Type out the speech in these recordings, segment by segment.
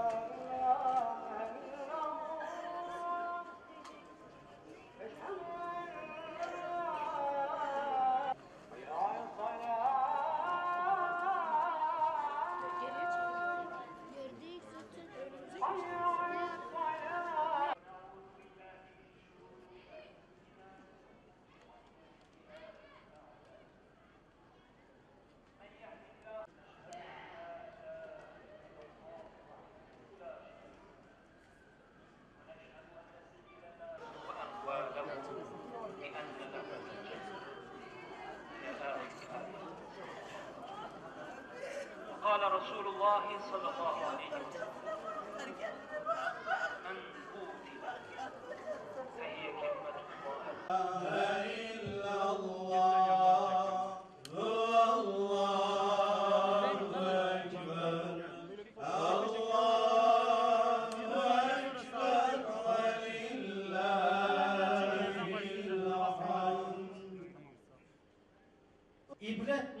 Amen. Resulullah sallallahu aleyhi ve sellem. Men utiya fehiyye kelimetullah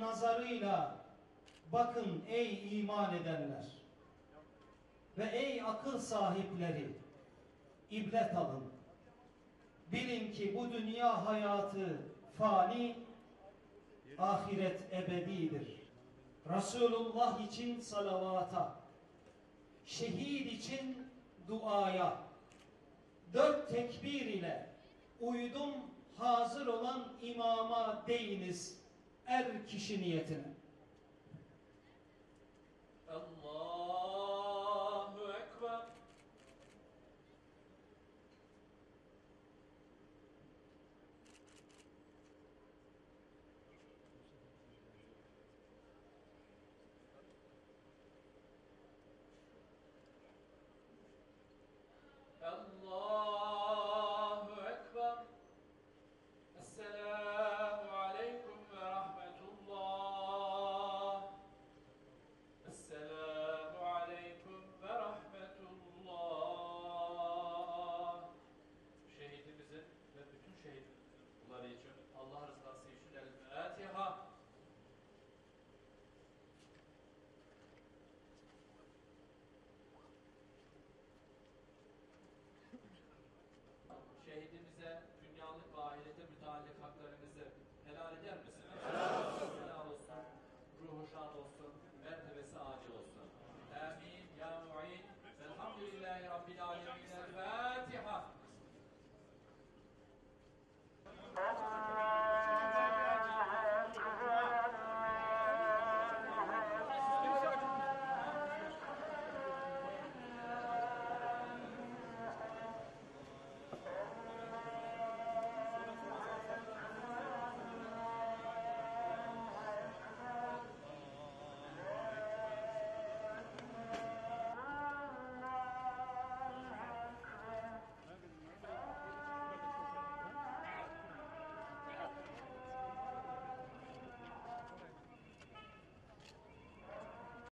nazarıyla bakın ey iman edenler ve ey akıl sahipleri ibret alın. Bilin ki bu dünya hayatı fani, ahiret ebedidir. Resulullah için salavata, şehit için duaya, dört tekbir ile uydum hazır olan imama deyiniz er kişi niyetine.